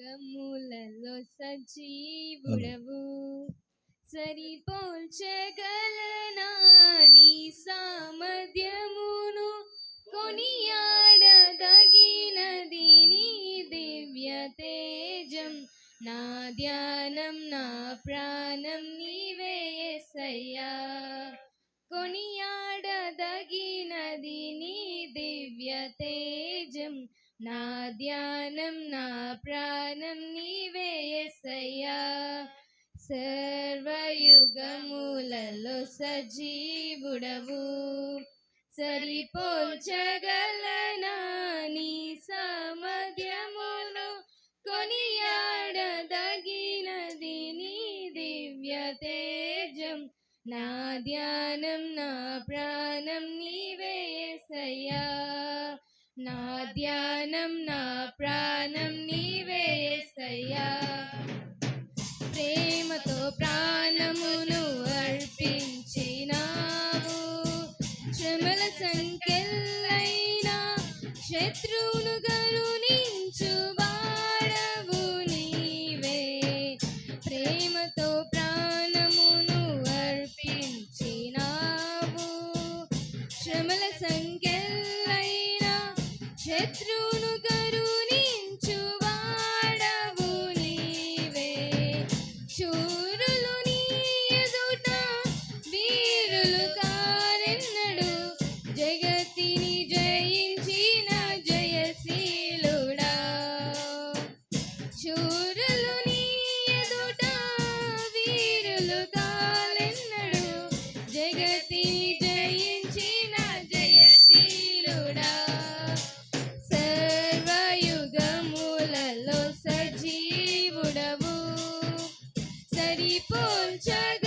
యుగములలో సజీవుడవు. సరిపోల్చగలనా నీ సామర్థ్యమును కొనియాడదగినది నీ దివ్య తేజం. నా ధ్యానం నా ప్రాణం నీవే ఎస్సయ్యా కొనియాడదగినది నీ దివ్య తేజం. నా ధ్యానం నా ప్రాణం నీవే ఎస్సయ్యా సర్వయుగములలో సజీవుడవు. సరిపోల్చగలనా నీ సామర్థ్యమును? కొనియాడదగినది నీ దివ్య తేజం. నా ధ్యానం నా ప్రాణం నీవే యేసయ్యా నా ధ్యానం నా ప్రాణం నీవేసయ్యా ప్రేమతో ప్రాణమును అర్పించినావు. శ్రమల సంఖ్యలైనా శత్రు శూరులు నీ ఎదుట వీరులు కాలెన్నడు జగతి జయించిన జయశీలుడా. సర్వయుగములలో సజీవుడవు. సరిపోల్చగలనా